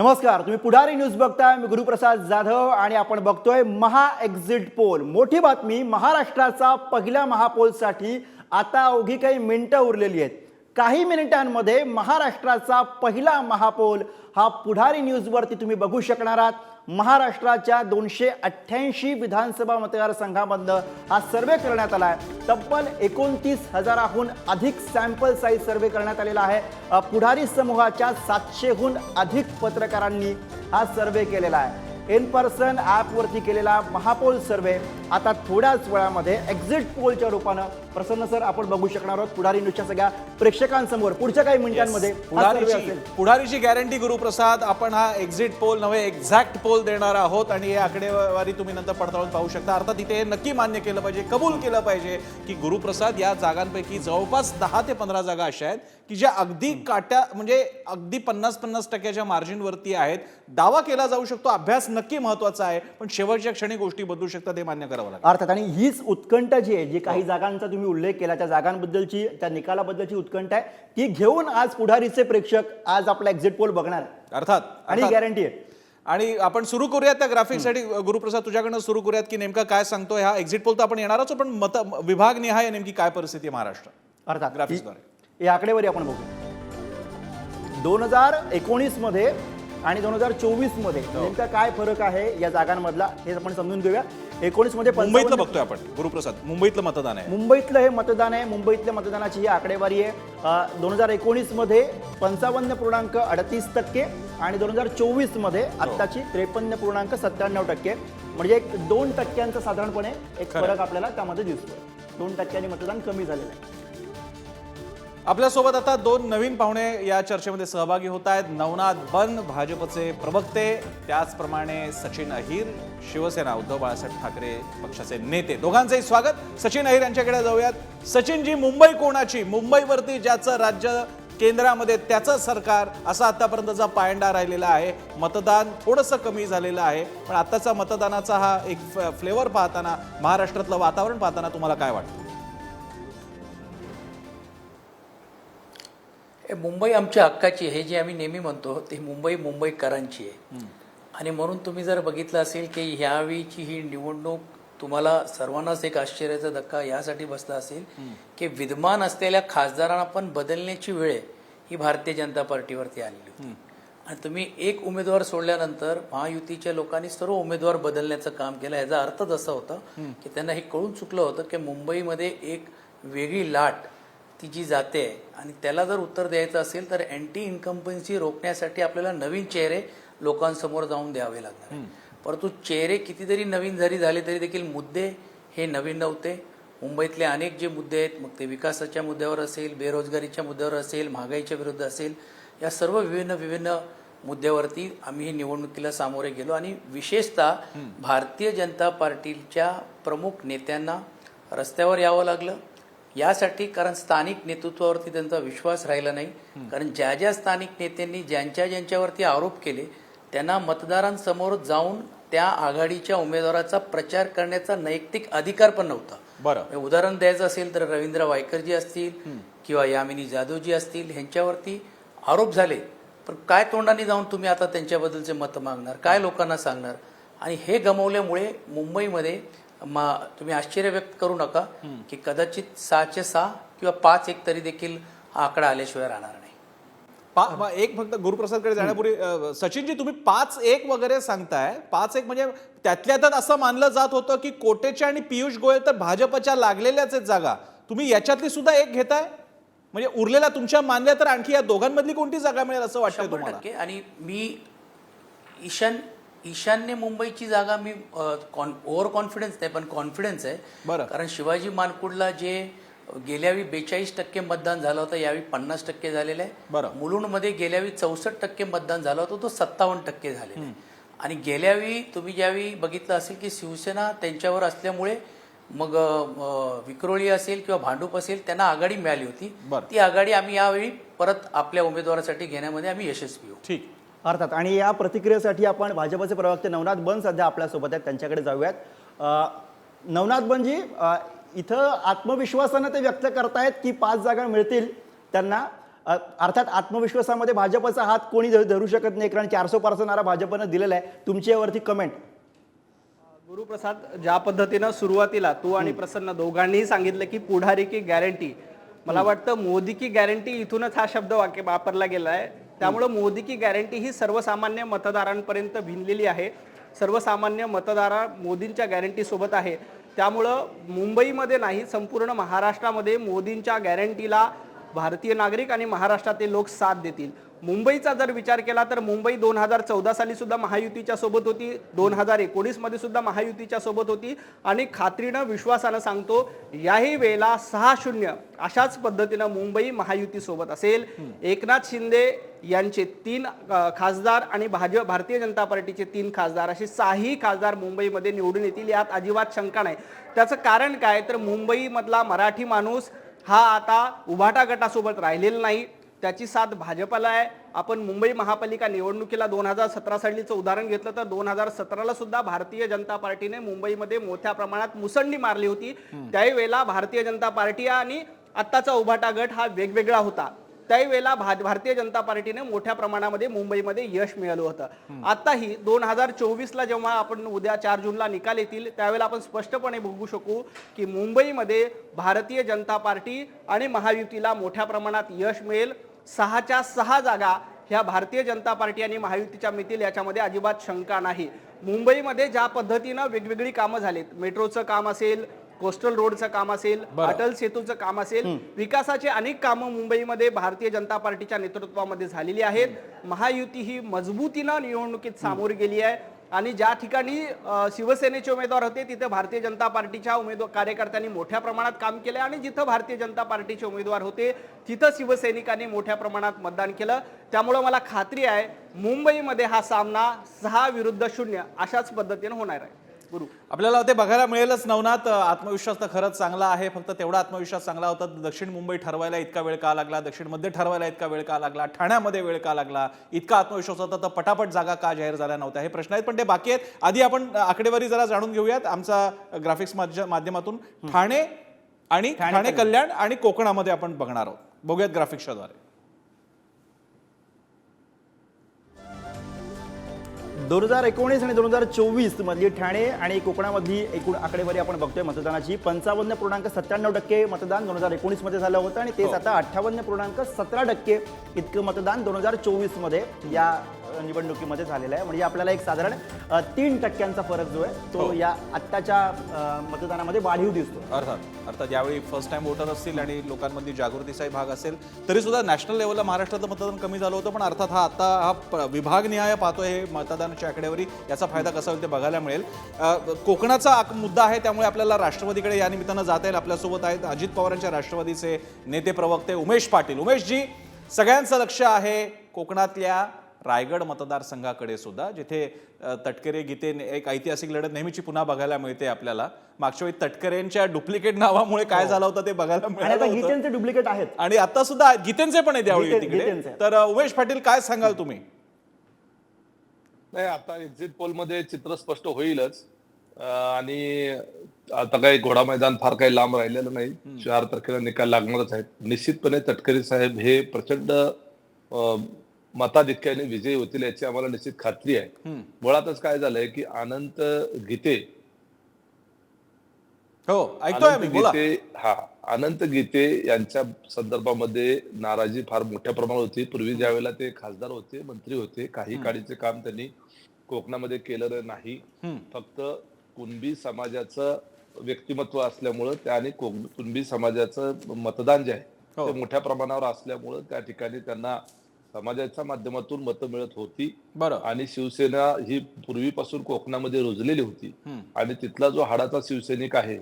नमस्कार तुम्ही पुढारी न्यूज बघताय. मी गुरुप्रसाद जाधव आणि आपण बघतोय महा एक्झिट पोल मोठी बातमी महाराष्ट्राचा पहिल्या महापोलसाठी आता अवघी काही मिनिटं उरलेली आहेत. काही मिनिटांमध्ये महाराष्ट्राचा पहिला महापोल हा पुढारी न्यूजवरती तुम्ही बघू शकणार आहात. महाराष्ट्राच्या दोनशे अठ्ठ्याऐंशी विधानसभा मतदारसंघामधनं हा सर्वे करण्यात आला आहे. तब्बल एकोणतीस हजाराहून अधिक सॅम्पल साईज सर्वे करण्यात आलेला आहे. पुढारी समूहाच्या सातशेहून अधिक पत्रकारांनी हा सर्वे केलेला आहे. इन पर्सन ॲपवरती केलेला महापोल सर्वे आता थोड्याच वेळामध्ये एक्झिट पोलच्या रूपानं प्रसन्न सर आपण बघू शकणार आहोत. पुढारी न्यूजच्या सगळ्या प्रेक्षकांसमोर पुढच्या काही मिनिटांमध्ये पुढारीची गॅरंटी गुरुप्रसाद आपण हा एक्झिट पोल नव्हे एक्झॅक्ट पोल देणार आहोत आणि हे आकडेवारी तुम्ही नंतर पडताळून पाहू शकता. अर्थात इथे हे नक्की मान्य केलं पाहिजे कबूल केलं पाहिजे की गुरुप्रसाद या जागांपैकी जवळपास दहा ते पंधरा जागा अशा आहेत. की ज्या अगदी काट्या म्हणजे अगदी पन्नास पन्नास टक्क्याच्या मार्जिनवरती आहेत दावा केला जाऊ शकतो अभ्यास नक्की महत्त्वाचा आहे पण शेवटच्या क्षणी गोष्टी बदलू शकतात हे मान्य करावं लागेल अर्थात आणि हीच उत्कंठ जी आहे जी काही जागांचा तुम्ही उल्लेख केला त्या जागांबद्दलची त्या निकालाबद्दलची उत्कंठ आहे ती घेऊन आज पुढारीचे प्रेक्षक आज आपला एक्झिट पोल बघणार. अर्थात आणि. गॅरंटी आहे आणि आपण सुरू करूयात त्या ग्राफिक्ससाठी गुरुप्रसाद तुझ्याकडनं सुरू करूयात की नेमका काय सांगतोय हा एक्झिट पोल तर आपण येणारच पण मत विभाग निहाय नेमकी काय परिस्थिती आहे महाराष्ट्रात अर्थात ग्राफिक्सद्वारे. ही आकडेवारी आपण बघू. दोन हजार एकोणीसमध्ये आणि दोन हजार चोवीसमध्ये हो. नेमका काय फरक आहे या जागांमधला हे आपण समजून घेऊया. एकोणीसमध्ये मुंबईतलं 55 बघतोय आपण गुरुप्रसाद. मुंबईतलं मतदान आहे. मुंबईतलं हे मतदान आहे. मुंबईतल्या मतदानाची ही आकडेवारी आहे. दोन हजार एकोणीसमध्ये पंचावन्न पूर्णांक अडतीस टक्के आणि दोन हजार चोवीसमध्ये हो. आत्ताची त्रेपन्न पूर्णांक सत्त्याण्णव टक्के. म्हणजे एक दोन टक्क्यांचा साधारणपणे एक. फरक आपल्याला त्यामध्ये दिसतोय. दोन टक्क्यांनी मतदान कमी झालेलं आहे. आपल्यासोबत आता दोन नवीन पाहुणे या चर्चेमध्ये सहभागी होत आहेत. नवनाथ बन भाजपचे प्रवक्ते त्याचप्रमाणे सचिन अहिर शिवसेना उद्धव बाळासाहेब ठाकरे पक्षाचे नेते. दोघांचंही स्वागत. सचिन अहिर यांच्याकडे जाऊयात. सचिनजी मुंबई कोणाची? मुंबईवरती ज्याचं राज्य केंद्रामध्ये त्याचं सरकार असा आतापर्यंतचा पायंडा राहिलेला आहे. मतदान थोडंसं कमी झालेलं आहे. पण आत्ताचा मतदानाचा हा एक फ्लेवर पाहताना महाराष्ट्रातलं वातावरण पाहताना तुम्हाला काय वाटतं? मुंबई आमच्या हक्काची हे जे आम्ही नेहमी म्हणतो ते मुंबई मुंबईकरांची आहे. आणि म्हणून तुम्ही जर बघितलं असेल की ह्यावेळीची ही निवडणूक तुम्हाला सर्वांनाच एक आश्चर्याचा धक्का यासाठी बसला असेल की विद्यमान असलेल्या खासदारांना पण बदलण्याची वेळ ही भारतीय जनता पार्टीवरती आलेली होती. आणि तुम्ही एक उमेदवार सोडल्यानंतर महायुतीच्या लोकांनी सर्व उमेदवार बदलण्याचं काम केलं याचा अर्थच असा होता की त्यांना हे कळून चुकलं होतं की मुंबईमध्ये एक वेगळी लाट ती जी जाते आणि त्याला जर उत्तर द्यायचं असेल तर अँटी इन्कम्पन्सी रोखण्यासाठी आपल्याला नवीन चेहरे लोकांसमोर जाऊन द्यावे लागणार. परंतु चेहरे किती जरी नवीन जरी झाले तरी देखील मुद्दे हे नवीन नव्हते. मुंबईतले अनेक जे मुद्दे आहेत मग ते विकासाच्या मुद्द्यावर असेल बेरोजगारीच्या मुद्द्यावर असेल महागाईच्या विरुद्ध असेल या सर्व विभिन्न विभिन्न मुद्द्यावरती आम्ही ही निवडणुकीला सामोरे गेलो आणि विशेषतः भारतीय जनता पार्टीच्या प्रमुख नेत्यांना रस्त्यावर यावं लागलं. यासाठी कारण स्थानिक नेतृत्वावरती त्यांचा विश्वास राहिला नाही. कारण ज्या ज्या स्थानिक नेत्यांनी ज्यांच्या ज्यांच्यावरती आरोप केले त्यांना मतदारांसमोर जाऊन त्या आघाडीच्या उमेदवाराचा प्रचार करण्याचा नैतिक अधिकार पण नव्हता. बरं. म्हणजे उदाहरण द्यायचं असेल तर रवींद्र वायकरजी असतील किंवा यामिनी जाधवजी असतील ह्यांच्यावरती आरोप झाले. पण काय तोंडाने जाऊन तुम्ही आता त्यांच्याबद्दलचे मत मागणार? काय लोकांना सांगणार? आणि हे गमावल्यामुळे मुंबईमध्ये मा तुम्ही आश्चर्य व्यक्त करू नका की कदाचित सहाचे सहा किंवा पाच एक तरी देखील हा आकडा आल्याशिवाय राहणार नाही. पा- एक फक्त गुरुप्रसादकडे जाण्यापूर्वी सचिनजी तुम्ही पाच एक वगैरे सांगताय. पाच एक म्हणजे त्यातल्या त्यात असं मानलं जात होतं की कोटेच्या आणि पियुष गोयल तर भाजपच्या लागलेल्याच आहेत जागा. तुम्ही याच्यातली सुद्धा एक घेताय? म्हणजे उरलेल्या तुमच्या मानल्या तर आणखी या दोघांमधली कोणती जागा मिळेल असं टक्के. आणि मी ईशान ईशान्य मुंबईची जागा मी ओव्हर कॉन्फिडन्स नाही पण कॉन्फिडन्स आहे. बरं. कारण शिवाजी मानकुडला जे गेल्यावेळी बेचाळीस टक्के मतदान झालं होतं यावेळी पन्नास टक्के झालेलं आहे. बरं. मुलुंडमध्ये गेल्यावेळी चौसष्ट टक्के मतदान झालं होतं तो सत्तावन्न टक्के झालेला आहे. आणि गेल्यावेळी तुम्ही ज्यावेळी बघितलं असेल की शिवसेना त्यांच्यावर असल्यामुळे मग विक्रोळी असेल किंवा भांडूप असेल त्यांना आघाडी मिळाली होती. ती आघाडी आम्ही यावेळी परत आपल्या उमेदवारासाठी घेण्यामध्ये आम्ही यशस्वी होऊ ठीक. अर्थात. आणि या प्रतिक्रियेसाठी आपण भाजपचे प्रवक्ते नवनाथ बन सध्या आपल्यासोबत आहेत. त्यांच्याकडे जाऊयात. नवनाथ बनजी इथं आत्मविश्वासानं ते व्यक्त करतायत की पाच जागा मिळतील त्यांना. अर्थात आत्मविश्वासामध्ये भाजपचा हात कोणी धरू शकत नाही कारण चारसो पारसो नारा भाजपनं दिलेला आहे. तुमची यावरती कमेंट गुरुप्रसाद ज्या पद्धतीनं सुरुवातीला तू आणि प्रसन्न दोघांनीही सांगितलं की पुढारी की गॅरंटी मला वाटतं मोदी की गॅरंटी इथूनच हा शब्द वाक्य वापरला गेला आहे त्यामुळं मोदी की गॅरंटी ही सर्वसामान्य मतदारांपर्यंत भिनलेली आहे. सर्वसामान्य मतदारा मोदींच्या गॅरंटीसोबत आहे. त्यामुळं मुंबईमध्ये नाही संपूर्ण महाराष्ट्रामध्ये मोदींच्या गॅरंटीला भारतीय नागरिक आणि महाराष्ट्रातील लोक साथ देतील. मुंबईचा जर विचार केला तर मुंबई दोन हजार चौदा साली सुद्धा महायुतीच्या सोबत होती. दोन हजार एकोणीसमध्ये सुद्धा महायुतीच्या सोबत होती. आणि खात्रीनं विश्वासानं सांगतो याही वेळेला सहा शून्य अशाच पद्धतीनं मुंबई महायुती सोबत असेल. एकनाथ शिंदे यांचे तीन खासदार आणि भाजप भारतीय जनता पार्टीचे तीन खासदार असे सहाही खासदार मुंबईमध्ये निवडून येतील यात अजिबात शंका नाही. त्याचं कारण काय? तर मुंबईमधला मराठी माणूस हा आता उभाटा गटासोबत राहिलेला नाही. त्याची साथ भाजपला आहे. आपण मुंबई महापालिका निवडणुकीला दोन हजार सतरा सालीचं उदाहरण घेतलं तर दोन हजार सतराला सुद्धा भारतीय जनता पार्टीने मुंबईमध्ये मोठ्या प्रमाणात मुसंडी मारली होती. त्याही वेळेला भारतीय जनता पार्टी आणि आत्ताचा उभाटा गट हा वेगवेगळा होता. त्याही वेळेला भा- भारतीय जनता पार्टीने मोठ्या प्रमाणामध्ये मुंबईमध्ये यश मिळवलं होतं. आताही दोन हजार चोवीसला जेव्हा आपण उद्या चार जूनला निकाल येतील त्यावेळेला आपण स्पष्टपणे बघू शकू की मुंबईमध्ये भारतीय जनता पार्टी आणि महायुतीला मोठ्या प्रमाणात यश मिळेल. सहाच्या सहा जागा ह्या भारतीय जनता पार्टी आणि महायुतीच्या मिळतील याच्यामध्ये अजिबात शंका नाही. मुंबईमध्ये ज्या पद्धतीनं वेगवेगळी कामं झालीत मेट्रोचं काम असेल कोस्टल रोडचं काम असेल अटल सेतूचं काम असेल विकासाची अनेक कामं मुंबईमध्ये भारतीय जनता पार्टीच्या नेतृत्वामध्ये झालेली आहेत. महायुती ही मजबूतीनं निवडणुकीत सामोरी गेली आहे. आणि ज्या ठिकाणी शिवसेनेचे उमेदवार होते तिथे भारतीय जनता पार्टीच्या उमेदवार कार्यकर्त्यांनी मोठ्या प्रमाणात काम केलं आणि जिथं भारतीय जनता पार्टीचे उमेदवार होते तिथं शिवसैनिकांनी मोठ्या प्रमाणात मतदान केलं. त्यामुळं मला खात्री आहे मुंबईमध्ये हा सामना सहा विरुद्ध शून्य अशाच पद्धतीने होणार आहे. गुरु आपल्याला ते बघायला मिळेलच. नवनाथ आत्मविश्वास तर खरंच चांगला आहे. फक्त तेवढा आत्मविश्वास चांगला होता. दक्षिण मुंबई ठरवायला इतका वेळ का लागला? दक्षिण मध्य ठरवायला इतका वेळ का लागला? ठाण्यामध्ये वेळ का लागला? इतका आत्मविश्वास होता तर पटापट जागा का जाहीर झाल्या नव्हत्या? हे प्रश्न आहेत पण ते बाकी आहेत. आधी आपण आकडेवारी जरा जाणून घेऊयात. आमचा ग्राफिक्स माध्यमातून ठाणे आणि ठाणे कल्याण आणि कोकणामध्ये आपण बघणार आहोत. बघूयात ग्राफिक्सच्या द्वारे. दोन हजार एकोणीस आणि दोन हजार चोवीस मधली ठाणे आणि कोकणामधली एकूण आकडेवारी आपण बघतोय मतदानाची. पंचावन्न पूर्णांक सत्त्याण्णव टक्के मतदान दोन हजार एकोणीसमध्ये झालं होतं आणि तेच आता अठ्ठावन्न पूर्णांक सतरा टक्के इतकं मतदान दोन हजार चोवीसमध्ये या निवडणुकीमध्ये झालेलं आहे. म्हणजे आपल्याला एक साधारण तीन टक्क्यांचा फरक जो आहे तो या आत्ताच्या मतदानामध्ये वाढीव दिसतो अर्थात अर्थात यावेळी फर्स्ट टाइम वोटर असतील आणि लोकांमध्ये जागृतीचाही भाग असेल तरी सुद्धा नॅशनल लेवलला महाराष्ट्रातलं मतदान कमी झालं होतं पण अर्थात हा आता हा प- विभागनिहाय पाहतोय हे मतदानाची आकडेवारी याचा फायदा कसा होईल ते बघायला मिळेल. कोकणाचा मुद्दा आहे त्यामुळे आपल्याला राष्ट्रवादीकडे या निमित्तानं जाता येईल. आपल्यासोबत आहेत अजित पवारांच्या राष्ट्रवादीचे नेते प्रवक्ते उमेश पाटील. उमेशजी सगळ्यांचं लक्ष आहे कोकणातल्या रायगड मतदारसंघाकडे सुद्धा जिथे तटकरे गीते एक ऐतिहासिक लढत नेहमीची पुन्हा बघायला मिळते आपल्याला. मागच्या वेळी तटकरेंच्या डुप्लिकेट नावामुळे काय झालं होतं ते बघायला आणि मिळालं आता होतं. गीतेंचे डुप्लिकेट आहेत. आणि आता सुद्धा गीतेंचे पण आहेत यावेळी गीते- तिकडे. तर उमेश पाटील काय सांगाल तुम्ही? नाही आता एक्झिट पोलमध्ये चित्र स्पष्ट होईलच. आणि आता काही घोडा मैदान फार काही लांब राहिलेलं नाही. चार तारखेला निकाल लागणारच आहेत. निश्चितपणे तटकरे साहेब हे प्रचंड मताधिक्याने विजयी होतील याची आम्हाला निश्चित खात्री आहे. मुळातच काय झालंय की अनंत गीते हो गीते हा अनंत गीते यांच्या संदर्भामध्ये नाराजी फार मोठ्या प्रमाणात होती. पूर्वी ज्यावेळेला ते खासदार होते मंत्री होते काही काळीचे काम त्यांनी कोकणामध्ये केलेलं नाही. फक्त कुणबी समाजाचं व्यक्तिमत्व असल्यामुळं त्याने कुणबी समाजाचं मतदान जे आहे हो. ते मोठ्या प्रमाणावर असल्यामुळं त्या ठिकाणी त्यांना समाजाच्या माध्यमातून मतं मिळत होती. बरं. आणि शिवसेना ही पूर्वीपासून कोकणामध्ये रुजलेली होती. आणि तिथला जो हाडाचा शिवसैनिक आहे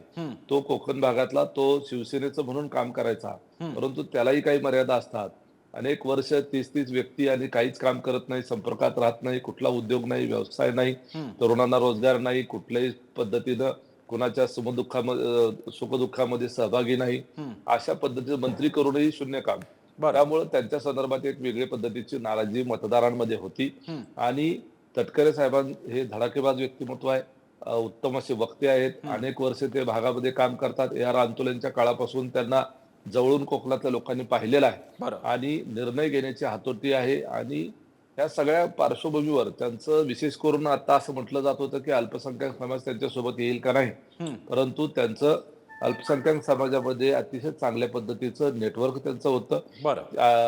तो कोकण भागातला तो शिवसेनेचं म्हणून काम करायचा. परंतु त्यालाही काही मर्यादा असतात. अनेक वर्ष तीस तीस व्यक्ती आणि काहीच काम करत नाही संपर्कात राहत नाही कुठला उद्योग नाही व्यवसाय नाही तरुणांना रोजगार नाही कुठल्याही पद्धतीनं कुणाच्या सुखदुःखामध्ये सुखदुःखामध्ये सहभागी नाही. अशा पद्धतीचं मंत्री करूनही शून्य काम. त्यामुळे त्यांच्या संदर्भात एक वेगळ्या पद्धतीची नाराजी मतदारांमध्ये होती. आणि तटकरे साहेबां हे धडाकेबाज व्यक्तिमत्व आहे. उत्तम असे वक्ते आहेत. अनेक वर्ष ते भागामध्ये काम करतात. आर आंदोलनच्या काळापासून त्यांना जवळून कोकणातल्या लोकांनी पाहिलेला. आहे. आणि निर्णय घेण्याची हातोटी आहे. आणि या सगळ्या पार्श्वभूमीवर त्यांचं विशेष करून आता असं म्हटलं जात होतं की अल्पसंख्याक समाज त्यांच्यासोबत येईल का नाही. परंतु त्यांचं अल्पसंख्याक समाजामध्ये अतिशय चांगल्या पद्धतीचं नेटवर्क त्यांचं होतं.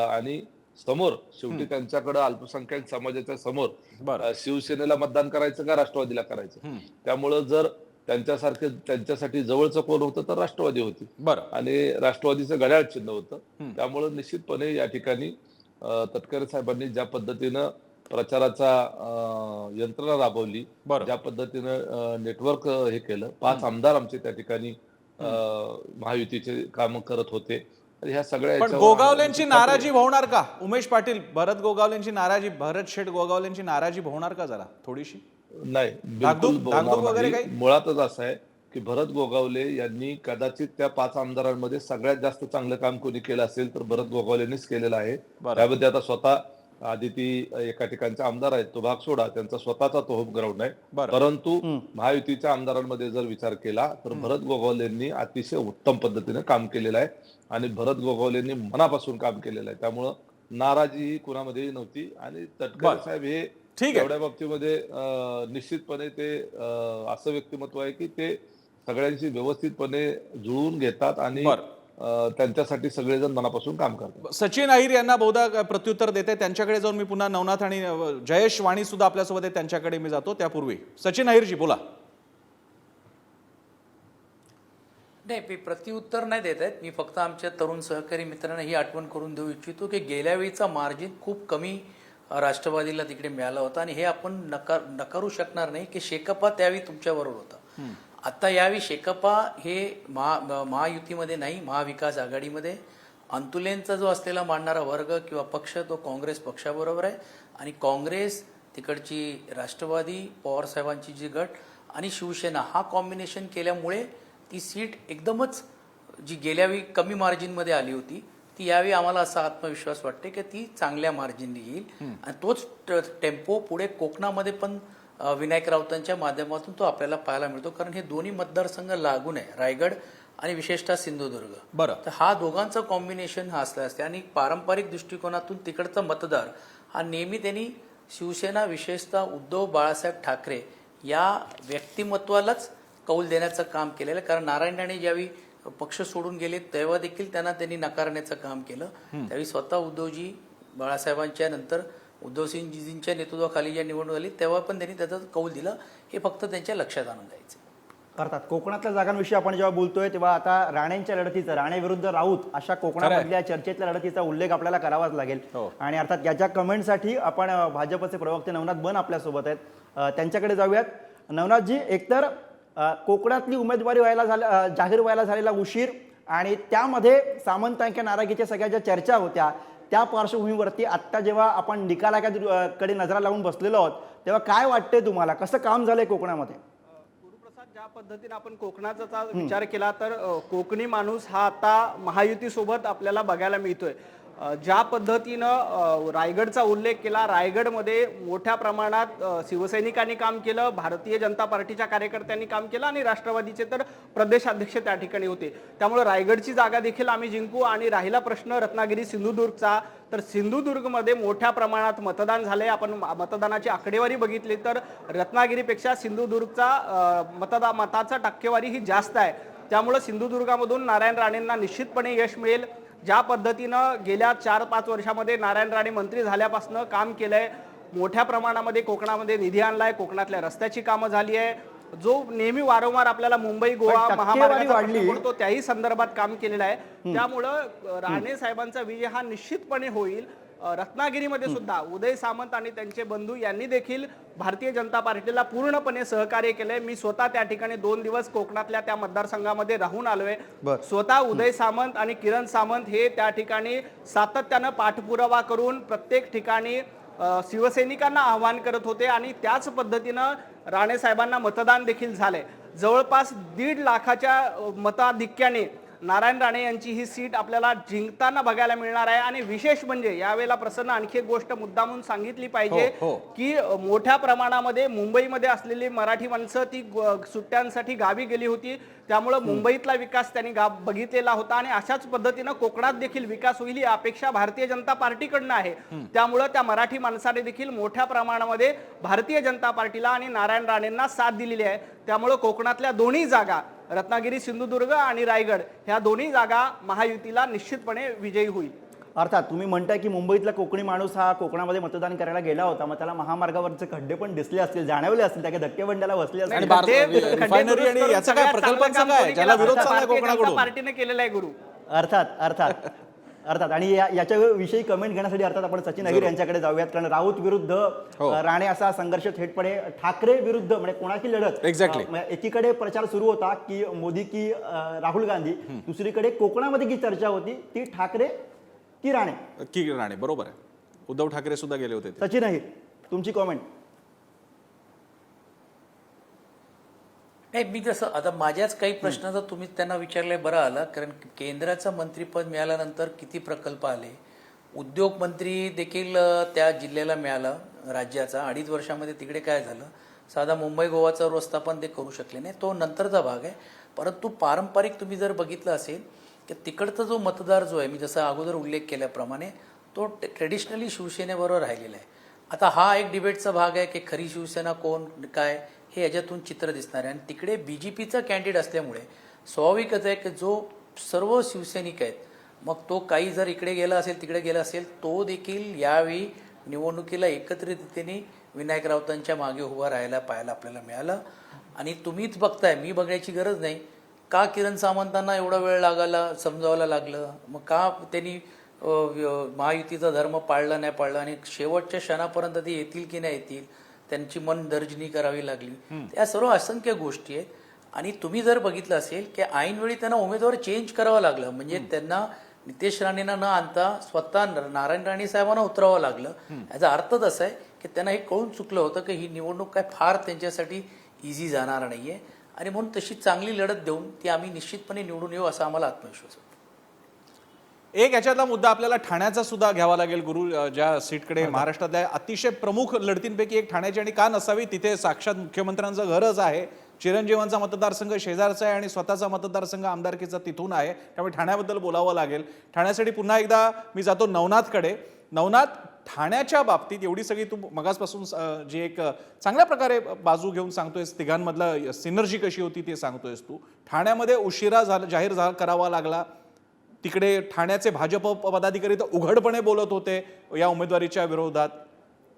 आणि समोर शेवटी त्यांच्याकडे अल्पसंख्याक समाजाच्या समोर शिवसेनेला मतदान करायचं का राष्ट्रवादीला करायचं? त्यामुळं जर त्यांच्यासारखे त्यांच्यासाठी जवळचं कोण होतं तर राष्ट्रवादी होती. बरं. आणि राष्ट्रवादीचं घड्याळ चिन्ह होतं. त्यामुळं निश्चितपणे या ठिकाणी तटकरे साहेबांनी ज्या पद्धतीनं प्रचाराचा यंत्रणा राबवली. ज्या पद्धतीनं नेटवर्क हे केलं. पाच आमदार आमचे त्या ठिकाणी महायुतीचे काम करत होते. ह्या सगळ्या पण गोगावलेंची नाराजी होणार का? उमेश पाटील भरत गोगावलेंची नाराजी भरत शेठ गोगावलेंची नाराजी होणार का जरा? थोडीशी? नाही वगैरे? मुळातच असं आहे की भरत गोगावले यांनी कदाचित त्या पाच आमदारांमध्ये सगळ्यात जास्त चांगलं काम कोणी केलं असेल तर भरत गोगावलेंनीच केलेलं आहे. त्यामध्ये आता स्वतः आदिती एका ठिकाणचे आमदार आहेत तो भाग सोडा त्यांचा स्वतःचा तो होम ग्राउंड आहे. परंतु महायुतीच्या आमदारांमध्ये जर विचार केला तर भरत गोगावलेंनी अतिशय उत्तम पद्धतीने काम केलेलं आहे आणि भरत गोगावलेंनी मनापासून काम केलेलं आहे त्यामुळं नाराजी ही कुणामध्येही नव्हती आणि तटकरे. साहेब हे. एवढ्या बाबतीमध्ये निश्चितपणे ते असं व्यक्तिमत्व आहे की ते सगळ्यांशी व्यवस्थितपणे जुळवून घेतात आणि त्यांच्यासाठी सगळेजण मनापासून काम करतात. सचिन अहिर यांना बहुधा प्रत्युत्तर देते त्यांच्याकडे जाऊन मी पुन्हा नवनाथ आणि जयेश वाणी सुद्धा आपल्यासोबत आहे त्यांच्याकडे मी जातो. त्यापूर्वी सचिन अहिरजी बोला. नाही मी प्रत्युत्तर नाही देत आहेत मी फक्त आमच्या तरुण सहकारी मित्रांना ही आठवण करून देऊ इच्छितो की गेल्या वेळीचा मार्जिन खूप कमी राष्ट्रवादीला तिकडे मिळाला होता. आणि हे आपण नकार नकारू शकणार नाही की शेकपा त्यावेळी तुमच्याबरोबर होता. आता यावेळी शेकपा हे महा म- महायुतीमध्ये नाही महाविकास आघाडीमध्ये. अंतुलेंचा जो असलेला मांडणारा वर्ग किंवा पक्ष तो काँग्रेस पक्षाबरोबर आहे. आणि काँग्रेस तिकडची राष्ट्रवादी पवारसाहेबांची जी गट आणि शिवसेना हा कॉम्बिनेशन केल्यामुळे ती सीट एकदमच जी गेल्या वेळी कमी मार्जिनमध्ये आली होती ती यावेळी आम्हाला असा आत्मविश्वास वाटते की ती चांगल्या मार्जिनने येईल. आणि तोच टेम्पो पुढे कोकणामध्ये पण विनायक राऊतांच्या माध्यमातून तो आपल्याला पाहायला मिळतो कारण हे दोन्ही मतदारसंघ लागून आहे रायगड आणि विशेषतः सिंधुदुर्ग बरं. तर हा दोघांचा कॉम्बिनेशन हा असला असते आणि पारंपरिक दृष्टिकोनातून तिकडचा मतदार हा नेहमी त्यांनी शिवसेना विशेषतः उद्धव बाळासाहेब ठाकरे या व्यक्तिमत्वालाच कौल देण्याचं काम केलेलं आहे. कारण नारायण राणे ज्यावेळी पक्ष सोडून गेले तेव्हा देखील त्यांना त्यांनी नकारण्याचं काम केलं त्यावेळी स्वतः उद्धवजी बाळासाहेबांच्या नंतर उद्धवसिंगजींच्या नेतृत्वाखाली ज्या निवडणूक झाली तेव्हा पण त्यांनी त्याचा कौल दिलं. हे फक्त त्यांच्या लक्षात आणून द्यायचं अर्थात कोकणातल्या जागांविषयी आपण जेव्हा बोलतोय तेव्हा आता राणेंच्या लढतीचा राणे विरुद्ध राऊत अशा कोकणामधल्या चर्चेतल्या लढतीचा उल्लेख आपल्याला करावाच लागेल. हो. आणि अर्थात याच्या कमेंटसाठी आपण भाजपचे प्रवक्ते नवनाथ बन आपल्यासोबत आहेत. त्यांच्याकडे जाऊयात. नवनाथजी एकतर कोकणातली उमेदवारी व्हायला झाल्या जाहीर व्हायला झालेला उशीर आणि त्यामध्ये सामंतांच्या नाराजीच्या सगळ्या ज्या चर्चा होत्या त्या पार्श्वभूमीवरती आत्ता जेव्हा आपण निकालाकडे कडे नजरा लावून बसलेलो आहोत तेव्हा काय वाटतंय तुम्हाला? कसं काम झालंय कोकणामध्ये? गुरुप्रसाद ज्या पद्धतीने आपण कोकणाचा विचार केला तर कोकणी माणूस हा आता महायुती सोबत आपल्याला बघायला मिळतोय. ज्या पद्धतीनं रायगडचा उल्लेख केला रायगडमध्ये मोठ्या प्रमाणात शिवसैनिकांनी काम केलं भारतीय जनता पार्टीच्या कार्यकर्त्यांनी काम केलं आणि राष्ट्रवादीचे तर प्रदेशाध्यक्ष त्या ठिकाणी होते. त्यामुळे रायगडची जागा देखील आम्ही जिंकू आणि राहिला प्रश्न रत्नागिरी सिंधुदुर्गचा. तर सिंधुदुर्गमध्ये मोठ्या प्रमाणात मतदान झाले आपण मतदानाची आकडेवारी बघितली तर रत्नागिरीपेक्षा सिंधुदुर्गचा मतदा मताचा टक्केवारी ही जास्त आहे. त्यामुळं सिंधुदुर्गामधून नारायण राणेंना निश्चितपणे यश मिळेल. ज्या पद्धतीनं गेल्या चार पाच वर्षामध्ये नारायण राणे मंत्री झाल्यापासून काम केलंय मोठ्या प्रमाणामध्ये कोकणामध्ये निधी आणलाय कोकणातल्या रस्त्याची कामं झाली आहे. जो नेहमी वारंवार आपल्याला मुंबई गोवा महामार्गाचा त्याही संदर्भात काम केलेलं आहे. त्यामुळं राणे साहेबांचा विजय हा निश्चितपणे होईल. रत्नागिरीमध्ये सुद्धा उदय सामंत आणि त्यांचे बंधू यांनी देखील भारतीय जनता पार्टीला पूर्णपणे सहकार्य केलंय. मी स्वतः त्या ठिकाणी दोन दिवस कोकणातल्या त्या मतदारसंघामध्ये राहून आलोय. स्वतः उदय सामंत आणि किरण सामंत हे त्या ठिकाणी सातत्यानं पाठपुरावा करून प्रत्येक ठिकाणी शिवसैनिकांना आव्हान करत होते आणि त्याच पद्धतीनं राणे साहेबांना मतदान देखील झालंय. जवळपास दीड लाखाच्या मताधिक्याने नारायण राणे यांची ही सीट आपल्याला जिंकताना बघायला मिळणार आहे. आणि विशेष म्हणजे यावेळेला प्रसन्न आणखी एक गोष्ट मुद्दामून सांगितली पाहिजे हो, हो. की मोठ्या प्रमाणामध्ये मुंबईमध्ये असलेली मराठी माणसं ती सुट्ट्यांसाठी गावी गेली होती. त्यामुळं मुंबईतला विकास त्यांनी गा बघितलेला होता. आणि अशाच पद्धतीनं कोकणात देखील विकास होईल ही अपेक्षा भारतीय जनता पार्टीकडनं आहे. त्यामुळं त्या मराठी माणसाने देखील मोठ्या प्रमाणामध्ये भारतीय जनता पार्टीला आणि नारायण राणेंना साथ दिलेली आहे. त्यामुळं कोकणातल्या दोन्ही जागा रत्नागिरी सिंधुदुर्ग आणि रायगड ह्या दोन्ही जागा महायुतीला निश्चितपणे विजयी होईल. अर्थात तुम्ही म्हणताय की मुंबईतला कोकणी माणूस हा कोकणामध्ये मतदान करायला गेला होता मग त्याला महामार्गावरचे खड्डे पण दिसले असतील जाणवले असतील त्या धक्के बंडाला बसले असतील. पार्टीने केलेलं आहे गुरु. अर्थात अर्थात. अर्थात. आणि या- याच्याविषयी कमेंट घेण्यासाठी अर्थात आपण सचिन अहिर यांच्याकडे जाऊयात. कारण राऊत विरुद्ध हो. राणे असा संघर्ष थेटपणे ठाकरे विरुद्ध म्हणजे कोणाची लढत? म्हणजे एकीकडे प्रचार सुरू होता की मोदी की राहुल गांधी. दुसरीकडे कोकणामध्ये जी चर्चा होती ती ठाकरे की राणे? की राणे बरोबर आहे. उद्धव ठाकरे सुद्धा गेले होते. सचिन अहिर तुमची कॉमेंट नाही मी जसं आता माझ्याच काही प्रश्नाचा तुम्ही त्यांना विचारलंय बरं आला कारण केंद्राचं मंत्रीपद मिळाल्यानंतर किती प्रकल्प आले? उद्योग मंत्री देखील त्या जिल्ह्याला मिळाला राज्याचा. अडीच वर्षामध्ये तिकडे काय झालं? साधा मुंबई गोवाचा रस्ता पण ते करू शकले नाही. तो नंतरचा भाग आहे. परंतु पारंपरिक तुम्ही जर बघितलं असेल की तिकडचा जो मतदार जो आहे मी जसा अगोदर उल्लेख केल्याप्रमाणे तो ट्रेडिशनली शिवसेनेबरोबर राहिलेला आहे. आता हा एक डिबेटचा भाग आहे की खरी शिवसेना कोण काय? हे याच्यातून चित्र दिसणार आहे. आणि तिकडे बी जे पीचा कॅन्डिडेट असल्यामुळे स्वाभाविकच आहे की जो सर्व शिवसैनिक आहेत मग तो काही जर इकडे गेला असेल तिकडे गेला असेल तो देखील यावेळी निवडणुकीला एकत्रित विनायक राऊतांच्या मागे उभा राहायला पाहायला आपल्याला मिळालं. आणि तुम्हीच बघताय मी बघण्याची गरज नाही. का किरण सामंतांना एवढा वेळ लागायला समजावायला लागलं? मग का त्यांनी महायुतीचा धर्म पाळला नाही पाळला? आणि शेवटच्या क्षणापर्यंत ते येतील की नाही येतील? त्यांची मन दर्जनी करावी लागली. या सर्व असंख्य गोष्टी आहेत. आणि तुम्ही जर बघितलं असेल की ऐनवेळी त्यांना उमेदवार चेंज करावं लागलं. म्हणजे त्यांना नितेश राणेंना न आणता स्वतः नारायण राणे साहेबांना उतरावं लागलं. याचा अर्थ असा आहे की त्यांना हे कळून चुकलं होतं की ही निवडणूक काय फार त्यांच्यासाठी इझी जाणार नाहीये. आणि म्हणून तशी चांगली लढत देऊन ती आम्ही निश्चितपणे निवडून येऊ असा आम्हाला आत्मविश्वास आहे. एक याच्यातला मुद्दा आपल्याला ठाण्याचा सुद्धा घ्यावा लागेल गुरु ज्या सीटकडे महाराष्ट्रातल्या अतिशय प्रमुख लढतींपैकी एक ठाण्याची आणि का नसावी तिथे साक्षात मुख्यमंत्र्यांचं घरच आहे. चिरंजीवांचा मतदारसंघ शेजारचा आहे आणि स्वतःचा मतदारसंघ आमदारकीचा तिथून आहे. त्यामुळे ठाण्याबद्दल बोलावं लागेल. ठाण्यासाठी पुन्हा एकदा मी जातो नवनाथकडे. नवनाथ ठाण्याच्या बाबतीत एवढी सगळी तू मगासपासून जी एक चांगल्या प्रकारे बाजू घेऊन सांगतोयस तिघांमधला सिनर्जी कशी होती ते सांगतोयस तू. ठाण्यामध्ये उशिरा झाला जाहीर झा करावा लागला. तिकडे ठाण्याचे भाजप पदाधिकारी तर उघडपणे बोलत होते या उमेदवारीच्या विरोधात.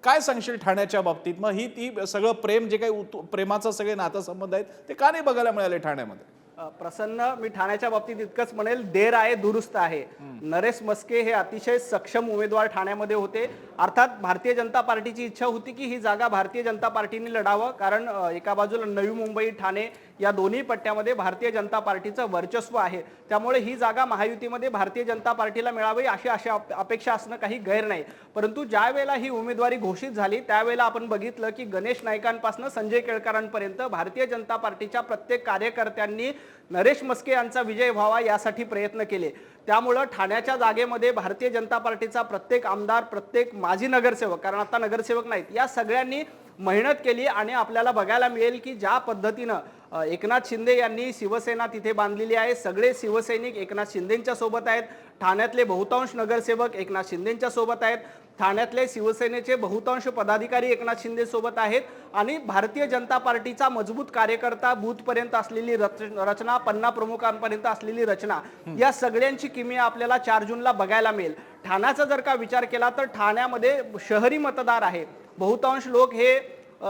काय सांगशील ठाण्याच्या बाबतीत? मग ही ती सगळं प्रेम जे काही प्रेमाचं सगळे नातेसंबंध आहेत ते का नाही बघायला मिळाले ठाण्यामध्ये? प्रसन्न मी ठाण्याच्या बाबतीत इतकंच म्हणेल देर आहे दुरुस्त आहे. नरेश मस्के हे अतिशय सक्षम उमेदवार ठाण्यामध्ये होते. अर्थात भारतीय जनता पार्टीची इच्छा होती की ही जागा भारतीय जनता पार्टीने लढावं कारण एका बाजूला नवी मुंबई ठाणे या दोन्ही पट्ट्यामध्ये भारतीय जनता पार्टीचं वर्चस्व आहे. त्यामुळे ही जागा महायुतीमध्ये भारतीय जनता पार्टीला मिळावी अशी अशा अप- अपेक्षा असणं काही गैर नाही. परंतु ज्या वेळेला ही उमेदवारी घोषित झाली त्यावेळेला आपण बघितलं की गणेश नायकांपासून संजय केळकरांपर्यंत भारतीय जनता पार्टीच्या प्रत्येक कार्यकर्त्यांनी नरेश मस्के यांचा विजय व्हावा यासाठी प्रयत्न केले. त्यामुळं ठाण्याच्या जागेमध्ये भारतीय जनता पार्टीचा प्रत्येक आमदार प्रत्येक माजी नगरसेवक कारण आता नगरसेवक नाहीत या सगळ्यांनी मेहनत केली आणि आपल्याला बघायला मिळेल की ज्या पद्धतीनं एकनाथ शिंदे यांनी शिवसेना तिथे बांधलेली आहे. सगळे शिवसैनिक एकनाथ शिंदेच्या सोबत आहेत. ठाण्यातले बहुतांश नगरसेवक एकनाथ शिंदेच्या सोबत आहेत. ठाण्यातले शिवसेनेचे बहुतांश पदाधिकारी एकनाथ शिंदे सोबत आहेत. आणि भारतीय जनता पार्टीचा मजबूत कार्यकर्ता बूथपर्यंत असलेली रच- रचना पन्ना प्रमुखांपर्यंत असलेली रचना या सगळ्यांची किमया आपल्याला चार जूनला बघायला मिळेल. ठाण्याचा जर का विचार केला तर ठाण्यामध्ये शहरी मतदार आहे. बहुतांश लोक हे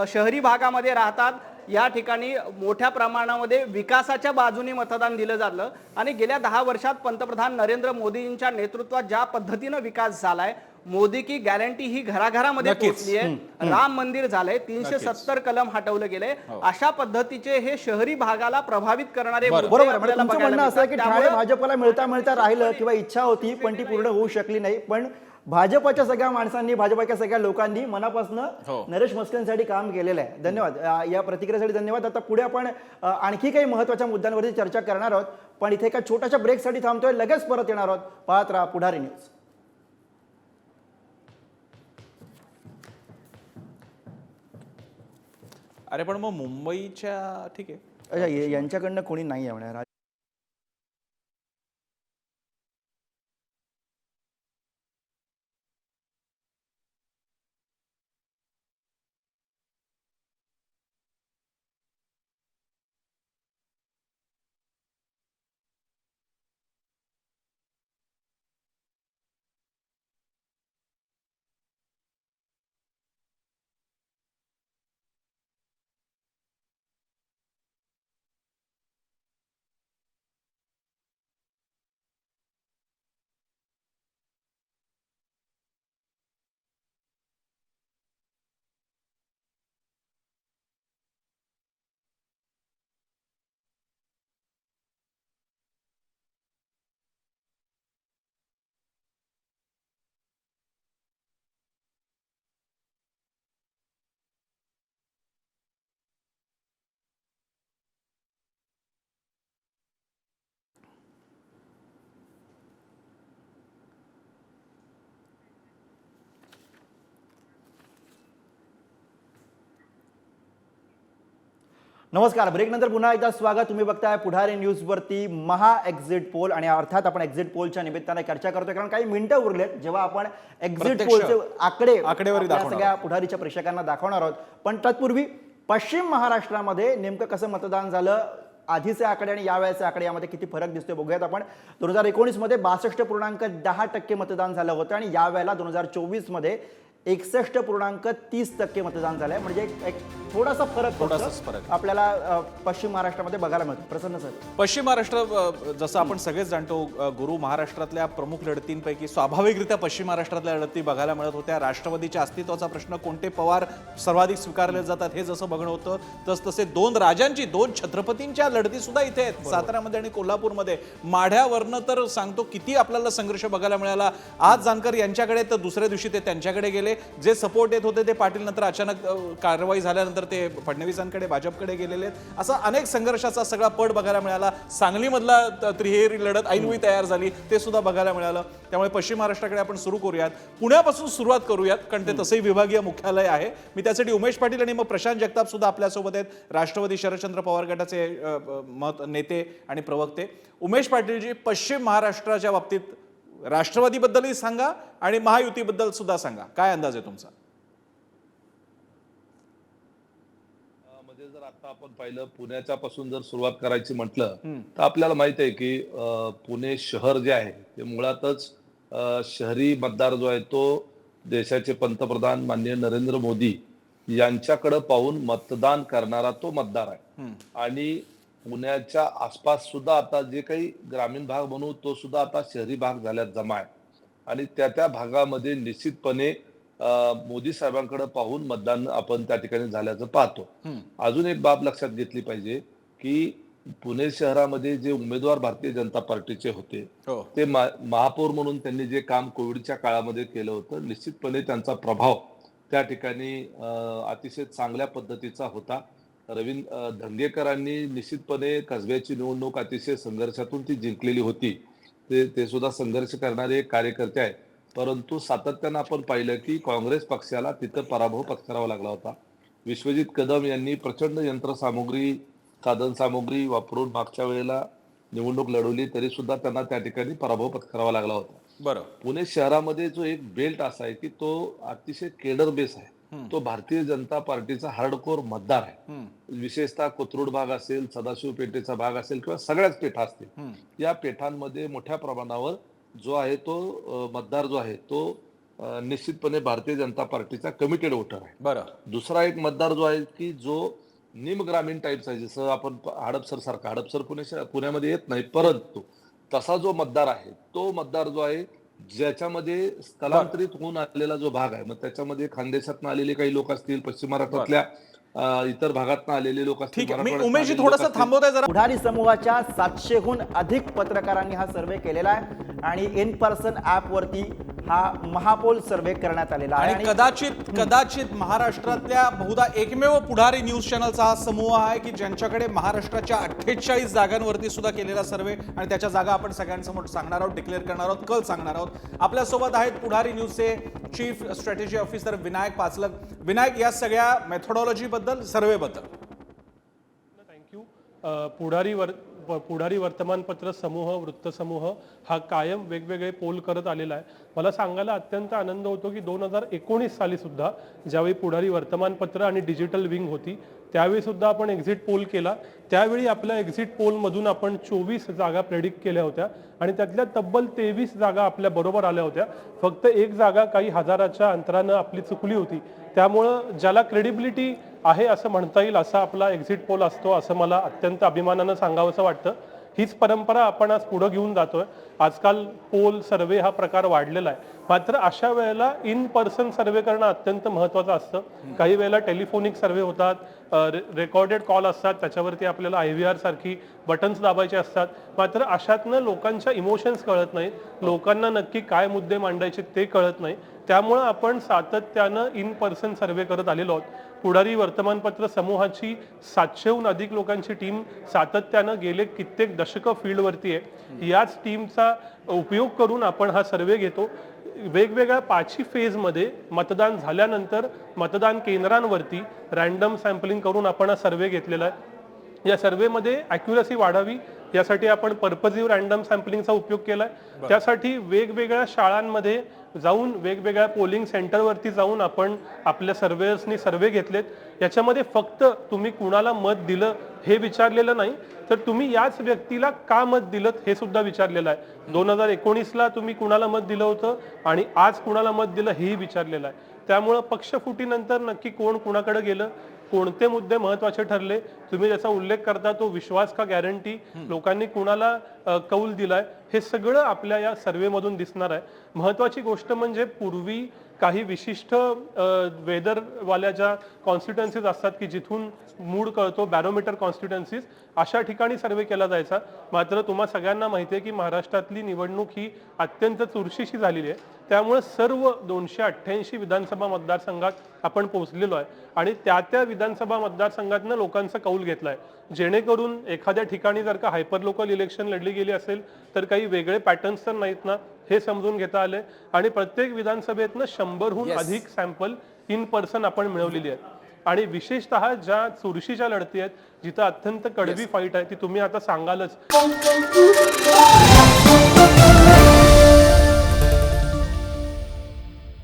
शहरी भागामध्ये राहतात. या ठिकाणी मोठ्या प्रमाणामध्ये विकासाच्या बाजूने मतदान दिलं जातं. आणि गेल्या दहा वर्षात पंतप्रधान नरेंद्र मोदींच्या नेतृत्वात ज्या पद्धतीनं विकास झालाय मोदी की गॅरंटी ही घराघरामध्ये. पोहोचली आहे राम मंदिर झालंय तीनशे सत्तर कलम हटवलं गेलंय. अशा पद्धतीचे हे शहरी भागाला प्रभावित करणारे म्हणजे भाजपला मिळता मिळता राहिलं किंवा इच्छा होती पण ती पूर्ण होऊ शकली नाही. पण भाजपच्या सगळ्या माणसांनी भाजपच्या सगळ्या लोकांनी मनापासून हो. नरेश मस्करांसाठी काम केलेलं आहे. धन्यवाद. या प्रतिक्रियेसाठी धन्यवाद. आता पुढे आपण आणखी काही महत्त्वाच्या मुद्द्यांवरती चर्चा करणार आहोत. पण इथे एका छोट्याशा ब्रेकसाठी थांबतोय. लगेच परत येणार आहोत. पाहत राहा पुढारी न्यूज. अरे पण मग मुंबईच्या ठीक आहे. अच्छा यांच्याकडनं कोणी नाही आहे नमस्कार. ब्रेक नंतर पुन्हा एकदा स्वागत. तुम्ही बघताय पुढारी न्यूजवरती महा एक्झिट पोल आणि अर्थात आपण एक्झिट पोलच्या निमित्ताने चर्चा करतोय. कारण काही मिनिटं उरलेत. जेव्हा आपण एक्झिट पोलचे आकडे आकडेवारी सगळ्या पुढारीच्या प्रेक्षकांना दाखवणार आहोत. पण तत्पूर्वी पश्चिम महाराष्ट्रामध्ये नेमकं कसं मतदान झालं? आधीचे आकडे आणि यावेळेचे आकडे यामध्ये किती फरक दिसतोय बघूयात आपण. दोन हजार एकोणीसमध्ये बासष्ट पूर्णांक दहा टक्के मतदान झालं होतं आणि यावेळेला दोन हजार चोवीसमध्ये एकसष्ट पूर्णांक तीस टक्के मतदान झालंय. म्हणजे एक- थोडासा फरक थोडासाच फरक. आपल्याला पश्चिम महाराष्ट्रामध्ये बघायला मिळतो. प्रसन्न सर. पश्चिम महाराष्ट्र जसं आपण सगळेच जाणतो गुरु महाराष्ट्रातल्या प्रमुख लढतींपैकी स्वाभाविकरित्या पश्चिम महाराष्ट्रातल्या लढती बघायला मिळत होत्या. राष्ट्रवादीच्या अस्तित्वाचा प्रश्न कोणते पवार सर्वाधिक स्वीकारले जातात हे जसं बघणं होतं तस तसे दोन राजांची दोन छत्रपतींच्या लढती सुद्धा इथे आहेत. साताऱ्यामध्ये आणि कोल्हापूरमध्ये. माढ्यावरनं तर सांगतो किती आपल्याला संघर्ष बघायला मिळाला. आज जानकर यांच्याकडे तर दुसऱ्या दिवशी ते त्यांच्याकडे गेले. जे सपोर्ट येत होते ते पाटील नंतर अचानक कारवाई झाल्यानंतर ते फडणवीसांकडे भाजपकडे गेलेले आहेत. असा अनेक संघर्षाचा सगळा पट बघायला मिळाला. सांगलीमधला त्रिहेरी लढत ऐनवी तयार झाली. ते सुद्धा बघायला मिळालं. त्यामुळे पश्चिम महाराष्ट्राकडे आपण सुरू करूयात. पुण्यापासून सुरुवात करूयात कारण ते तसंही विभागीय मुख्यालय आहे. मी त्यासाठी उमेश पाटील आणि मग प्रशांत जगताप सुद्धा आपल्यासोबत आहेत. राष्ट्रवादी शरदचंद्र पवार गटाचे मत नेते आणि प्रवक्ते. उमेश पाटीलजी पश्चिम महाराष्ट्राच्या बाबतीत राष्ट्रवादीबद्दलही सांगा आणि महायुतीबद्दल सुद्धा सांगा. काय अंदाज आहे तुमचा? म्हणजे जर आता आपण पाहिलं पुण्याच्या पासून जर सुरुवात करायची म्हटलं तर आपल्याला माहीत आहे की पुणे शहर जे आहे ते मुळातच शहरी मतदार जो आहे तो देशाचे पंतप्रधान माननीय नरेंद्र मोदी यांच्याकडे पाहून मतदान करणारा तो मतदार आहे. आणि पुण्याच्या आसपास सुद्धा आता जे काही ग्रामीण भाग म्हणू तो सुद्धा आता शहरी भाग झाल्यात जमा आहे. आणि त्या त्या भागामध्ये निश्चितपणे मोदी साहेबांकडे पाहून मतदान आपण त्या ठिकाणी झाल्याचं पाहतो. अजून एक बाब लक्षात घेतली पाहिजे की पुणे शहरामध्ये जे उमेदवार भारतीय जनता पार्टीचे होते हो. ते महापौर म्हणून त्यांनी जे काम कोविडच्या काळामध्ये केलं होतं निश्चितपणे त्यांचा प्रभाव त्या ठिकाणी अतिशय चांगल्या पद्धतीचा होता. रवींद्र धंगेकरांनी निश्चितपणे कसब्याची निवडणूक अतिशय संघर्षातून ती जिंकलेली होती. ते ते सुद्धा संघर्ष करणारे एक कार्यकर्ते आहेत. परंतु सातत्यानं आपण पाहिलं की काँग्रेस पक्षाला तिथं पराभव पत्करावा लागला होता. विश्वजित कदम यांनी प्रचंड यंत्रसामुग्री साधन सामुग्री वापरून मागच्या वेळेला निवडणूक लढवली तरी सुद्धा त्यांना त्या ठिकाणी पराभव पत्करावा लागला होता. बरं. पुणे शहरामध्ये जो एक बेल्ट असा आहे की तो अतिशय केडर बेस आहे. तो भारतीय जनता पार्टीचा हार्डकोर मतदार आहे. विशेषतः कोथरूड भाग असेल सदाशिव पेठेचा भाग असेल किंवा सगळ्याच पेठा असतील या पेठांमध्ये मोठ्या प्रमाणावर जो आहे तो मतदार जो आहे तो निश्चितपणे भारतीय जनता पार्टीचा कमिटेड वोटर आहे. बरं. दुसरा एक मतदार जो आहे की जो निम ग्रामीण टाईपचा आहे जसं आपण हडपसर सारखा हडपसर पुणे पुण्यामध्ये येत नाही परंतु तसा जो मतदार आहे तो मतदार जो आहे ज्याच्यामध्ये स्थलांतरित होऊन आलेला जो भाग आहे मग त्याच्यामध्ये खानदेशातून आलेले काही लोक असतील पश्चिम महाराष्ट्रातल्या इतर भागातून आलेले लोक ठीक आहे मी उमेशजी थोडंसं असतील. थांबवताय जरा. पुढारी समूहाच्या सातशेहून अधिक पत्रकारांनी हा सर्वे केलेला आहे आणि इन पर्सन ॲपवरती हा महापोल सर्वे करण्यात आलेला आहे. आणि कदाचित कदाचित महाराष्ट्रातल्या बहुधा एकमेव पुढारी न्यूज चॅनलचा हा समूह आहे की ज्यांच्याकडे महाराष्ट्राच्या अठ्ठेचाळीस जागांवरती सुद्धा केलेला सर्वे आणि त्याच्या जागा आपण सगळ्यांसमोर सांगणार आहोत डिक्लेअर करणार आहोत कल सांगणार आहोत. आपल्यासोबत आहेत Pudhari न्यूजचे chief strategy officer Vinayak Pachlag Vinayak या सगळ्या मेथोडॉलॉजी बद्दल सर्वेबद्दल थँक्यू पुढारी वर पुढारी वर्तमानपत्र समूह वृत्तसमूह हा कायम वेगवेगळे पोल करत आलेला आहे. मला सांगायला अत्यंत आनंद होतो की दोन हजार एकोणीस साली सुद्धा ज्यावेळी पुढारी वर्तमानपत्र आणि डिजिटल विंग होती त्यावेळी सुद्धा आपण एक्झिट पोल केला. त्यावेळी आपल्या एक्झिट पोलमधून आपण चोवीस जागा प्रेडिक्ट केल्या होत्या आणि त्यातल्या तब्बल तेवीस जागा आपल्या बरोबर आल्या होत्या. फक्त एक जागा काही हजाराच्या अंतरानं आपली चुकली होती. त्यामुळं ज्याला क्रेडिबिलिटी आहे असं म्हणता येईल असा आपला एक्झिट पोल असतो असं मला अत्यंत अभिमानानं सांगावंसं वाटतं. हीच परंपरा आपण आज पुढं घेऊन जातोय. आजकाल पोल सर्वे हा प्रकार वाढलेला आहे. मात्र अशा वेळेला इन पर्सन सर्वे करणं अत्यंत महत्त्वाचं असतं. काही वेळेला टेलिफोनिक सर्वे होतात रेकॉर्डेड कॉल असतात त्याच्यावरती आपल्याला आय व्ही आर सारखी बटन्स दाबायचे असतात. मात्र अशातनं लोकांच्या इमोशन्स कळत नाहीत. लोकांना नक्की काय मुद्दे मांडायचे ते कळत नाही. त्यामुळं आपण सातत्यानं इन पर्सन सर्वे करत आलेलो आहोत. पुढारी वर्तमानपत्र समूहाची सातशेहून अधिक लोकांची टीम सातत्यानं गेले कित्येक दशकं फील्डवरती आहे. याच टीमचा उपयोग करून आपण हा सर्वे घेतो. वेगवेगळ्या पाचही फेजमध्ये मतदान झाल्यानंतर मतदान केंद्रांवरती रॅन्डम सॅम्पलिंग करून आपण हा सर्वे घेतलेला आहे. या सर्वेमध्ये अॅक्युरसी वाढावी यासाठी आपण पर्पजिव्ह रॅन्डम सॅम्पलिंगचा उपयोग केलाय. त्यासाठी वेगवेगळ्या शाळांमध्ये जाऊन वेगवेगळ्या पोलिंग सेंटरवरती जाऊन आपण आपल्या सर्वेयर्सनी सर्वे घेतलेत. याच्यामध्ये फक्त तुम्ही कुणाला मत दिलं हे विचारलेलं नाही तर तुम्ही याच व्यक्तीला का मत दिलं हे सुद्धा विचारलेलं आहे. दोन हजार एकोणीसला तुम्ही कुणाला मत दिलं होतं आणि आज कुणाला मत दिलं हेही विचारलेलं आहे. त्यामुळं पक्षफुटीनंतर नक्की कोण कुणाकडे गेलं कोणते मुद्दे महत्त्वाचे ठरले तुम्ही ज्याचा उल्लेख करता तो विश्वास का गॅरंटी लोकांनी कुणाला कौल दिलाय हे सगळं आपल्या या सर्वेमधून दिसणार आहे. महत्वाची गोष्ट म्हणजे पूर्वी काही विशिष्ट वेदरवाल्या ज्या कॉन्स्टिट्युन्सीज असतात की जिथून मूड कळतो बॅरोमीटर कॉन्स्टिट्युन्सीज अशा ठिकाणी सर्वे केला जायचा. मात्र तुम्हा सगळ्यांना माहिती आहे की महाराष्ट्रातली निवडणूक ही अत्यंत चुरशीशी झालेली आहे. त्यामुळे सर्व दोनशे अठ्ठ्याऐंशी विधानसभा मतदारसंघात आपण पोहोचलेलो आहे. आणि त्या त्या विधानसभा मतदारसंघातनं लोकांचा कौल घेतलाय. जेणेकरून एखाद्या ठिकाणी जर का हायपर लोकल इलेक्शन लढली गेली असेल तर काही वेगळे पॅटर्न्स तर नाहीत ना? हे समजून घेता आले. आणि प्रत्येक विधानसभेतनं शंभरहून Yes. अधिक सॅम्पल इन पर्सन आपण मिळवलेली आहेत. आणि विशेषतः ज्या चुरशीच्या लढती आहेत जिथं अत्यंत कडवी फाईट आहे ती तुम्ही आता सांगालच.